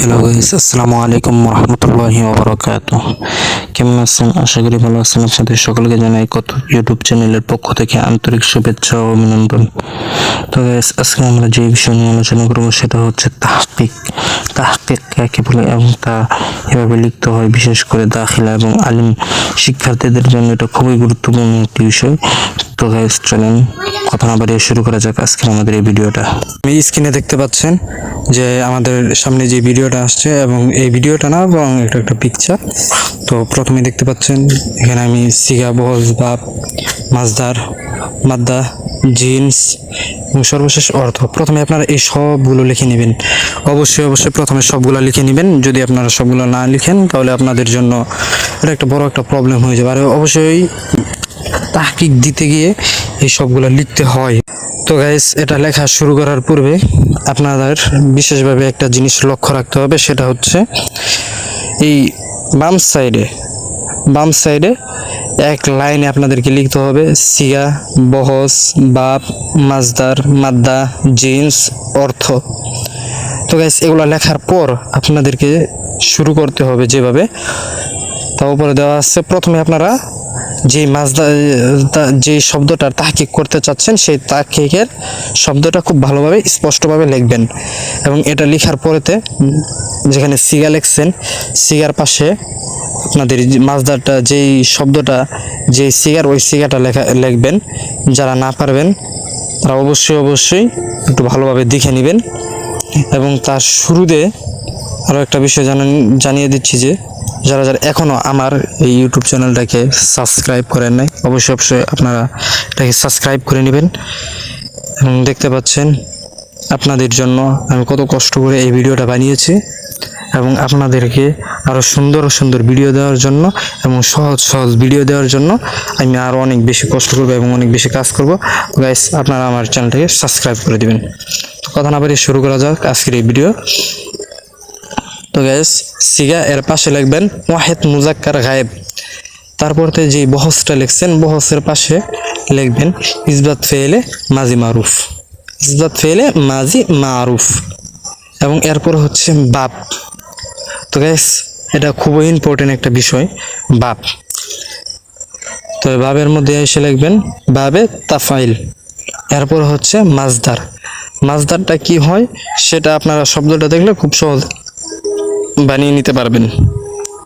Hello guys আসসালামু আলাইকুম রহমতুল্লাহি ওবরাকাত। কেমন আছেন? আশা করি ভালো আছেন। আপনাদের সকলকে জানাই কত ইউটিউব চ্যানেলের পক্ষ থেকে আন্তরিক শুভেচ্ছা ও অভিনন্দন। তো গাইস আজকে আমরা যে বিষয় নিয়ে আলোচনা করব সেটা হচ্ছে তাহকিক। তাহকিক কাকে বলে? এবং তা এভাবে লিখতে হয়, বিশেষ করে দাখিলা এবং আলিম শিক্ষার্থীদের জন্য এটা খুবই গুরুত্বপূর্ণ একটি বিষয়। তো গাইস চলেন কথা না বাড়িয়ে শুরু করা যাক আজকের আমাদের এই ভিডিওটা। আমি স্ক্রিনে দেখতে পাচ্ছেন যে আমাদের সামনে যে ভিডিওটা আসছে এবং এই ভিডিওটা না এবং এটা একটা পিকচার তো প্রথমে দেখতে পাচ্ছেন, এখানে আমি সিগা বহজ বাপ মাজদার মাদ্দা জিন্স এবং সর্বশেষ অর্থ। প্রথমে আপনারা এই সবগুলো লিখে নেবেন। অবশ্যই অবশ্যই প্রথমে সবগুলো লিখে নেবেন। যদি আপনারা সবগুলো না লিখেন, তাহলে আপনাদের জন্য এটা একটা বড় একটা প্রবলেম হয়ে যাবে। আর অবশ্যই তাহকিক দিতে গিয়ে এই সবগুলো লিখতে হয়। তো গাইস এটা লেখা শুরু করার পূর্বে আপনাদের বিশেষভাবে একটা জিনিস লক্ষ্য রাখতে হবে। সেটা হচ্ছে এই বাম সাইডে বাম সাইডে এক লাইনে আপনাদেরকে লিখতে হবে সিয়া বহস, বাপ, মাজদার, মাদ্দা, জিন্স, অর্থ। তো গ্যাস এগুলো লেখার পর আপনাদেরকে শুরু করতে হবে যেভাবে। তা উপরে দেওয়া আছে, প্রথমে আপনারা যে মাজদা যে শব্দটার তাহকিক করতে চাচ্ছেন, সেই তাহকিকের শব্দটা খুব ভালোভাবে, স্পষ্টভাবে লিখবেন। এবং এটা লেখার পরেতে, যেখানে সিগা লিখছেন, সিগার পাশে আপনাদের মাজদারটা যেই শব্দটা, যে সিগার, ওই সিগাটা লেখা, লিখবেন। যারা না পারবেন, তারা অবশ্যই অবশ্যই একটু ভালোভাবে দেখে নেবেন। এবং তার শুরুতে আরও একটা বিষয় জানান, জানিয়ে দিচ্ছি যে যারা যারা এখনও আমার এই ইউটিউব চ্যানেলটাকে সাবস্ক্রাইব করেন নাই, অবশ্যই অবশ্যই আপনারা এটাকে সাবস্ক্রাইব করে নেবেন। এবং দেখতে পাচ্ছেন, আপনাদের জন্য আমি কত কষ্ট করে এই ভিডিওটা বানিয়েছি এবং আপনাদেরকে আরও সুন্দর সুন্দর ভিডিও দেওয়ার জন্য এবং সহজ সহজ ভিডিও দেওয়ার জন্য আমি আরও অনেক বেশি কষ্ট করব এবং অনেক বেশি কাজ করব। গাইস আপনারা আমার চ্যানেলটাকে সাবস্ক্রাইব করে দেবেন। তো কথা না বাড়িয়ে শুরু করা যাক আজকের এই ভিডিও তো গ্যাস সিগা এর পাশে লিখবেন, ওয়াহেদ মুজাক্কার গায়েব। তারপরতে যে বহসটা লিখছেন, বহসের পাশে লিখবেন, ইসবাত ফেলে মাজি মারুফ। ইসবাত ফেলে মাজি মারুফ। এবং এরপর হচ্ছে বাপ। তো গ্যাস এটা খুবই ইম্পর্টেন্ট একটা বিষয়, বাপ। তো বাবের মধ্যে এসে লিখবেন, বাবে তাফাইল। এরপর হচ্ছে মাজদার মাজদারটা কি হয়, সেটা আপনারা শব্দটা দেখলে খুব সহজ বানিয়ে নিতে পারবেন।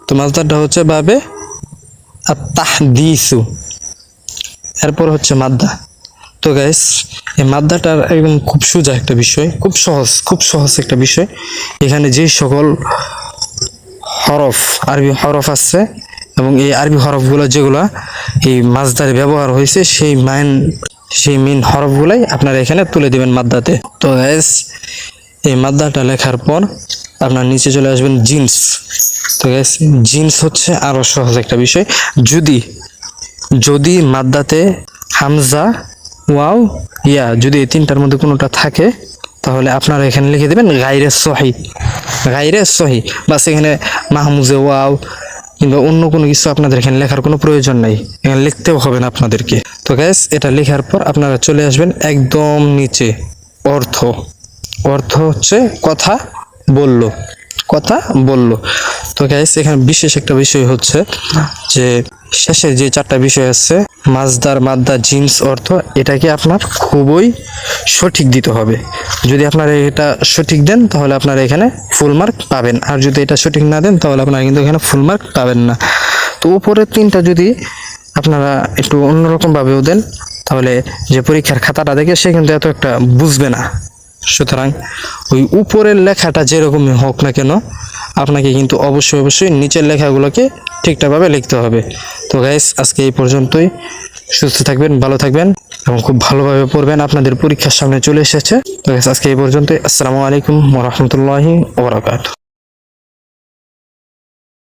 তো মাজদারটা হচ্ছে বাবে তাহদিসু এরপর হচ্ছে মাদ্দা। তো গাইস এই মাদ্দাটার একদম খুব সোজা একটা বিষয়, খুব সহজ খুব সহজ একটা বিষয়। এখানে যে সকল হরফ, আরবি হরফ আছে এবং এই আরবি হরফগুলো যেগুলো এই মাজদারে ব্যবহার হয়েছে, সেই মাইন সেই মেন হরফগুলাই আপনারা এখানে তুলে দিবেন মাদ্দাতে। তো গাইস এই মাদ্দাটা লেখার পর আপনার নিচে চলে আসবেন জিন্স। তো গ্যাস জিন্স হচ্ছে আরও সহজ একটা বিষয়। যদি যদি মাদ্দাতে হামজা, ওয়াও, ইয়া, যদি এই তিনটার মধ্যে কোনোটা থাকে, তাহলে আপনারা এখানে লিখে দেবেন গাইরে সহি। গাইরে সহি। বাস এখানে মাহমুজে ওয়াও, কিংবা অন্য কোনো কিছু আপনাদের এখানে লেখার কোনো প্রয়োজন নাই। এখানে লিখতেও হবে না আপনাদেরকে। তো গ্যাস এটা লেখার পর আপনারা চলে আসবেন একদম নিচে। অর্থ। অর্থ হচ্ছে কথা বলল। কথা? বলল। তো গাইস এখানে বিশেষ একটা বিষয় হচ্ছে যে শেষে যে চারটা বিষয় আছে মাজদার মাদ্দা জিন্স অর্থ এটাকে আপনার খুবই সঠিক দিতে হবে। যদি আপনারা এটা সঠিক দেন তাহলে আপনারা এখানে ফুল মার্ক পাবেন। আর যদি এটা সঠিক না দেন তাহলে আপনারা কিন্তু এখানে ফুল মার্ক পাবেন না। তো উপরের তিনটা যদি আপনারা একটু অন্যরকমভাবেও দেন তাহলে যে পরীক্ষার খাতাটা দেখে সে কিন্তু এত একটা বুঝবে না। সুতরাং ওই উপরের লেখাটা যেরকমই হোক না কেন, আপনাকে কিন্তু অবশ্যই অবশ্যই নিচের লেখাগুলোকে ঠিকঠাকভাবে লিখতে হবে। তো গ্যাস আজকে এই পর্যন্তই। সুস্থ থাকবেন, ভালো থাকবেন এবং খুব ভালোভাবে পড়বেন। আপনাদের পরীক্ষার সামনে চলে এসেছে। তো গ্যাস আজকে এই পর্যন্তই। আসসালামু আলাইকুম রহমতুল্লাহি ওবরাকাত